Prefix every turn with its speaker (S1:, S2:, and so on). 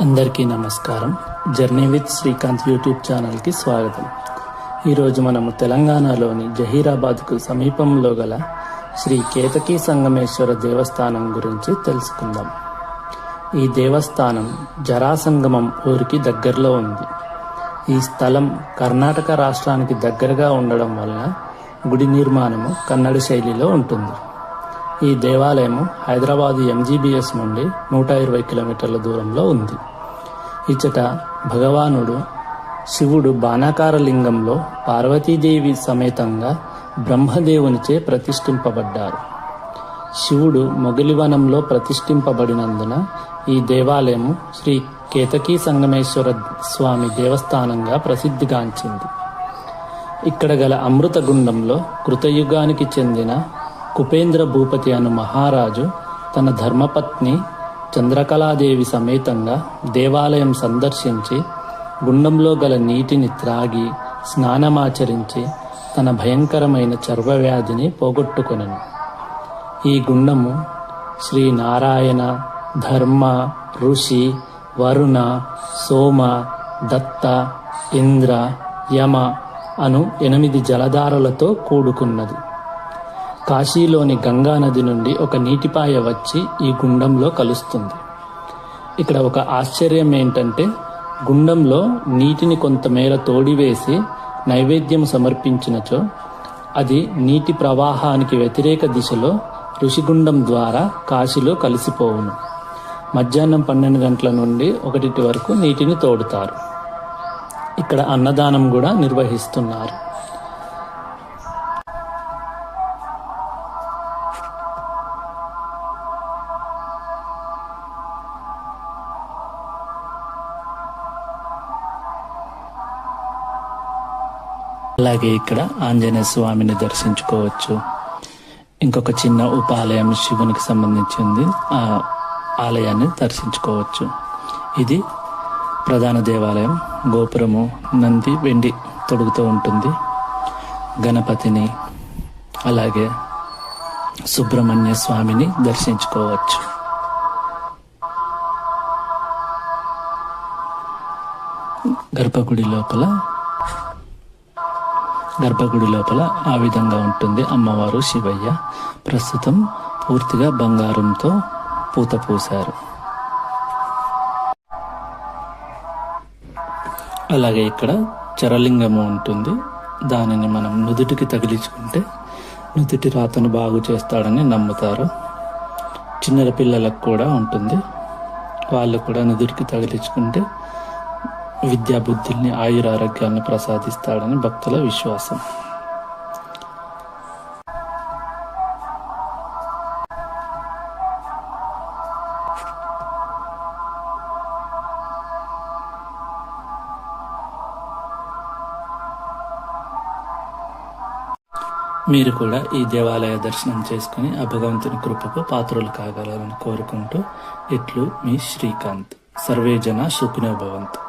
S1: అందరికీ నమస్కారం. Journey with Srikanth YouTube ఛానల్కి స్వాగతం. ఈరోజు మనము తెలంగాణలోని జహీరాబాద్కు సమీపంలో గల శ్రీ కేతకీ సంగమేశ్వర దేవస్థానం గురించి తెలుసుకుందాం. ఈ దేవస్థానం జరాసంగమం ఊరికి దగ్గరలో ఉంది. ఈ స్థలం కర్ణాటక రాష్ట్రానికి దగ్గరగా ఉండడం వలన గుడి నిర్మాణము కన్నడ శైలిలో ఉంటుంది. ఈ దేవాలయము హైదరాబాదు ఎంజీబీఎస్ నుండి నూట ఇరవై కిలోమీటర్ల దూరంలో ఉంది. ఇచ్చట భగవానుడు శివుడు బాణాకార లింగంలో పార్వతీదేవి సమేతంగా బ్రహ్మదేవునిచే ప్రతిష్ఠింపబడ్డారు. శివుడు మొగిలివనంలో ప్రతిష్ఠింపబడినందున ఈ దేవాలయము శ్రీ కేతకీ సంగమేశ్వర స్వామి దేవస్థానంగా ప్రసిద్ధిగాంచింది. ఇక్కడ గల అమృత గుండంలో కృతయుగానికి చెందిన కుపేంద్ర భూపతి అను మహారాజు తన ధర్మపత్ని చంద్రకళాదేవి సమేతంగా దేవాలయం సందర్శించి గుండంలో గల నీటిని త్రాగి స్నానమాచరించి తన భయంకరమైన చర్మవ్యాధిని పోగొట్టుకొనెను. ఈ గుండము శ్రీ నారాయణ ధర్మ ఋషి వరుణ సోమ దత్త ఇంద్ర యమ అను ఎనిమిది జలధారలతో కూడుకున్నది. కాశీలోని గంగా నది నుండి ఒక నీటిపాయ వచ్చి ఈ గుండంలో కలుస్తుంది. ఇక్కడ ఒక ఆశ్చర్యం ఏంటంటే గుండంలో నీటిని కొంతమేర తోడివేసి నైవేద్యం సమర్పించినచో అది నీటి ప్రవాహానికి వ్యతిరేక దిశలో ఋషిగుండం ద్వారా కాశీలో కలిసిపోవును. మధ్యాహ్నం పన్నెండు గంటల నుండి ఒకటి వరకు నీటిని తోడుతారు. ఇక్కడ అన్నదానం కూడా నిర్వహిస్తున్నారు. అలాగే ఇక్కడ ఆంజనేయ స్వామిని దర్శించుకోవచ్చు. ఇంకొక చిన్న ఉపాలయం శివునికి సంబంధించింది ఆ ఆలయాన్ని దర్శించుకోవచ్చు. ఇది ప్రధాన దేవాలయం. గోపురము నంది వెండి తొడుగుతూ ఉంటుంది. గణపతిని అలాగే సుబ్రహ్మణ్య స్వామిని దర్శించుకోవచ్చు. గర్భగుడి లోపల గర్భగుడి లోపల ఆ విధంగా ఉంటుంది. అమ్మవారు శివయ్య ప్రస్తుతం పూర్తిగా బంగారంతో పూత పూశారు. అలాగే ఇక్కడ చరలింగము ఉంటుంది. దానిని మనం నుదుటికి తగిలించుకుంటే నుదుటి రాతను బాగు చేస్తాడని నమ్ముతారు. చిన్నల పిల్లలకు కూడా ఉంటుంది. వాళ్ళు కూడా నుదుటికి తగిలించుకుంటే విద్యా బుద్ధుల్ని ఆయురారోగ్యాన్ని ప్రసాదిస్తాడని భక్తుల విశ్వాసం. మీరు కూడా ఈ దేవాలయ దర్శనం చేసుకుని ఆ భగవంతుని కృపకు పాత్రలు కాగలరని కోరుకుంటూ ఇట్లు మీ శ్రీకాంత్. సర్వే జన సుఖినో భవంతు.